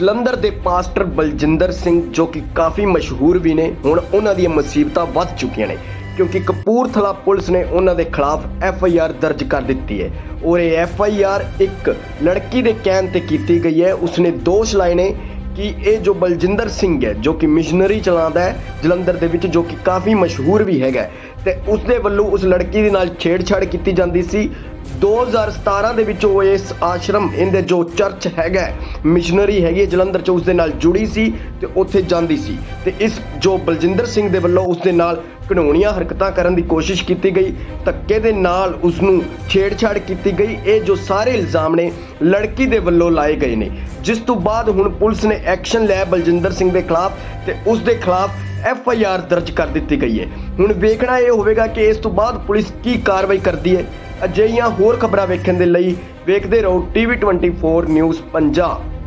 ਜਲੰਧਰ ਦੇ ਪਾਸਟਰ ਬਲਜਿੰਦਰ ਸਿੰਘ, ਜੋ ਕਿ ਕਾਫੀ ਮਸ਼ਹੂਰ ਵੀ ਨੇ, ਹੁਣ ਉਹਨਾਂ ਦੀਆਂ ਮੁਸੀਬਤਾਂ ਵੱਧ ਚੁੱਕੀਆਂ ਨੇ, ਕਿਉਂਕਿ ਕਪੂਰਥਲਾ ਪੁਲਿਸ ਨੇ ਉਹਨਾਂ ਦੇ ਖਿਲਾਫ ਐਫ ਆਈ ਆਰ ਦਰਜ ਕਰ ਦਿੱਤੀ ਹੈ। ਔਰ ਇਹ ਐਫ ਆਈ ਆਰ ਇੱਕ ਲੜਕੀ ਦੇ ਕਹਿਣ ਤੇ ਕੀਤੀ ਗਈ ਹੈ, ਉਸਨੇ ਦੋਸ਼ ਲਾਏ ਨੇ ਕਿ ਇਹ ਜੋ ਬਲਜਿੰਦਰ ਸਿੰਘ ਹੈ ਜੋ ਕਿ ਮਿਸ਼ਨਰੀ ਚਲਾਉਂਦਾ ਹੈ ਜਲੰਧਰ ਦੇ ਵਿੱਚ ਜੋ ਕਿ ਕਾਫੀ ਮਸ਼ਹੂਰ ਵੀ ਹੈਗਾ ਹੈ, ਤੇ ਉਸਦੇ ਵੱਲੋਂ ਉਸ ਲੜਕੀ ਦੇ ਨਾਲ ਛੇੜਛਾੜ ਕੀਤੀ ਜਾਂਦੀ ਸੀ। 2017 ਦੇ ਵਿੱਚ ਉਹ ਇਸ ਆਸ਼ਰਮ ਇਹਦੇ ਜੋ ਚਰਚ ਹੈਗਾ ਮਿਸ਼ਨਰੀ ਹੈਗੀ ਹੈ ਜਲੰਧਰ ਚ ਉਸ ਦੇ ਨਾਲ ਜੁੜੀ ਸੀ ਤੇ ਉੱਥੇ ਜਾਂਦੀ ਸੀ। ਤੇ ਇਸ ਜੋ ਬਲਜਿੰਦਰ ਸਿੰਘ ਦੇ ਵੱਲੋਂ ਉਸ ਦੇ ਨਾਲ ਘਿਨੌਣੀਆਂ ਹਰਕਤਾਂ ਕਰਨ ਦੀ ਕੋਸ਼ਿਸ਼ ਕੀਤੀ ਗਈ। ਧੱਕੇ ਦੇ ਨਾਲ ਉਸ ਨੂੰ ਛੇੜਛਾੜ ਕੀਤੀ ਗਈ। ਇਹ ਜੋ ਸਾਰੇ ਇਲਜ਼ਾਮ ਨੇ, ਲੜਕੀ ਦੇ ਵੱਲੋਂ ਲਾਏ ਗਏ ਨੇ। ਜਿਸ ਤੋਂ ਬਾਅਦ ਹੁਣ ਪੁਲਿਸ ਨੇ ਐਕਸ਼ਨ ਲਿਆ ਬਲਜਿੰਦਰ ਸਿੰਘ ਦੇ ਖਿਲਾਫ ਤੇ ਉਸ ਦੇ ਖਿਲਾਫ ਐਫ ਆਈ ਆਰ ਦਰਜ ਕਰ ਦਿੱਤੀ ਗਈ ਹੈ। ਹੁਣ ਵੇਖਣਾ ਇਹ ਹੋਵੇਗਾ ਕਿ ਇਸ ਤੋਂ ਬਾਅਦ ਪੁਲਿਸ ਕੀ ਕਾਰਵਾਈ ਕਰਦੀ ਹੈ। ਅਜਿਹੀਆਂ ਹੋਰ ਖਬਰਾਂ ਵੇਖਣ ਦੇ ਲਈ ਵੇਖਦੇ ਰਹੋ ਟੀਵੀ 24 ਨਿਊਜ਼ ਪੰਜਾਬ।